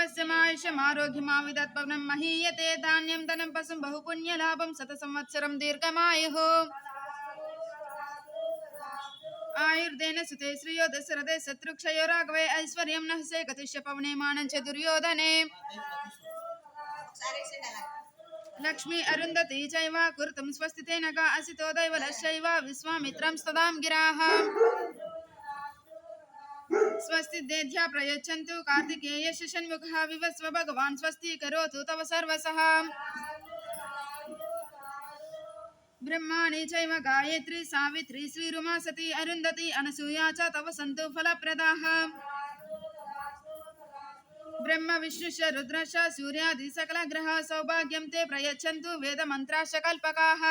सर्वस्यमायुष्यमारोग्यमाविदत्पवनं महीयते, धान्यं, धनं, पशुं, बहुपुण्यलाभं, शतसंवत्सरं दीर्घमायुः। आयुर्देन सुते श्रियो दशरथे शत्रुक्षयो राघवे, ऐश्वर्यं नहसे कतिष्य पवने मानं दुर्योधने। लक्ष्मी अरुन्धती चैव कुरुतं स्वस्तितेन का असितो दैवलश्चैव विश्वामित्रं स्तदां गिराः। स्वस्ति देध्या कार्तिकेय भगवान् स्वस्ति करोतु तव सर्वसः ब्रह्माणि चैव गायत्री सावित्री श्रीरुमा सती अनसूया च तव सन्तु फलप्रदाः। ब्रह्म विष्णुश्च रुद्रश्च सूर्यादि सौभाग्यं ते प्रयच्छन्तु वेदमन्त्राश्च कल्पकाः।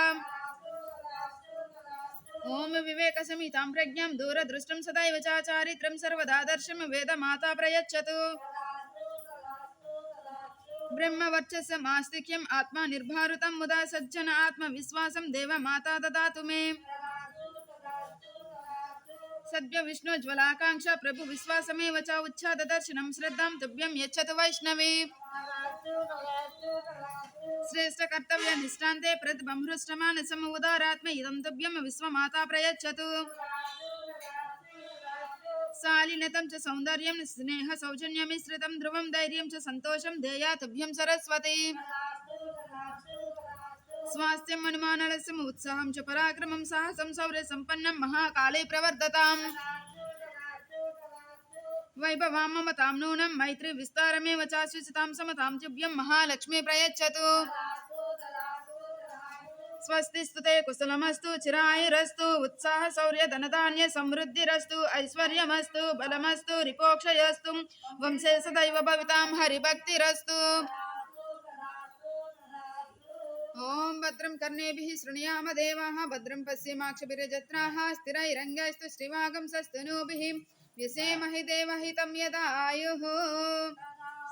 ॐ विवेकसमितां प्रज्ञां दूरदृष्टं सदैव च चारित्रं माता दर्शं ब्रह्म प्रयच्छतु। ब्रह्मवर्चस्समास्तिक्यम् आत्मा निर्भारुतं मुदा सज्जन आत्मविश्वासं देवमाता ददातु मे। सद्य विष्णुज्वलाकाङ्क्षा प्रभु विश्वासमेव च उच्छाददर्शनं श्रद्धां तुभ्यं यच्छतु वैष्णवी। श्रेष्ठ कर्तव्य निष्ठान्ते प्रतिभं हृष्टमानसम उदारात्म इदं तुभ्यं विश्वमाता प्रयच्छतु। शालीनतं च सौन्दर्यं स्नेह सौजन्यमिश्रितं ध्रुवं, धैर्यं च सन्तोषं देया तुभ्यं सरस्वती। స్వాస్థ్యం అనుమానలస్యం ఉత్సాహం చ పరాక్రమం సాహసం శౌర్య సంపన్నం మహాకాళే ప్రవర్ధతాం. వైభవాం మమతాం నూనం మైత్రి విస్తారమే చాశ్వసితాం సమతాం తుభ్యం మహాలక్ష్మి ప్రయచ్చతు. స్వస్తిస్తుతే కుశలమస్తు చిరాయిరస్తు ఉత్సాహ శౌర్య ధనధాన్య సమృద్ధిరస్తు ఐశ్వర్యమస్తు బలమస్తు రిపోక్షయస్తు వంశే సదైవ భవితాం హరిభక్తిరస్తు. भद्रं कर्णेभिः देवाः भद्रं श्रीवागम स्थिरैरङ्गैस्तु श्रीवागं सस्तनूभिः। व्यसेमहि यदा यदायुः